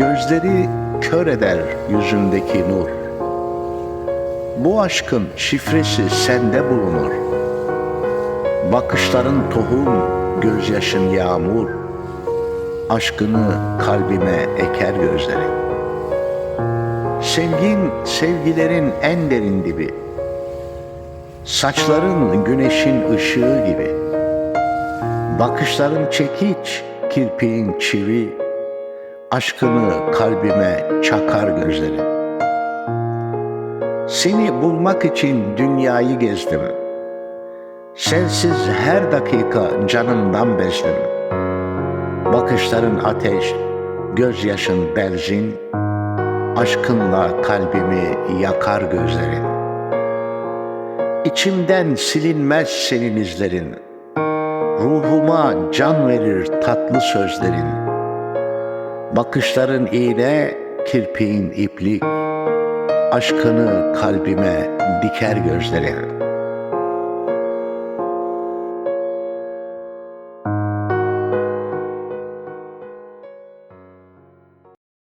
Gözleri kör eder yüzündeki nur. Bu aşkın şifresi sende bulunur. Bakışların tohum, gözyaşın yağmur. Aşkını kalbime eker gözlerin. Sevgin sevgilerin en derin dibi. Saçların güneşin ışığı gibi. Bakışların çekiç, kirpiğin çivi. Aşkını kalbime çakar gözlerin. Seni bulmak için dünyayı gezdim. Sensiz her dakika canımdan bezdim. Bakışların ateş, gözyaşın benzin, aşkınla kalbimi yakar gözlerin. İçimden silinmez senin izlerin. Ruhuma can verir tatlı sözlerin. Bakışların iğne, kirpiğin iplik. Aşkını kalbime diker gözlerin.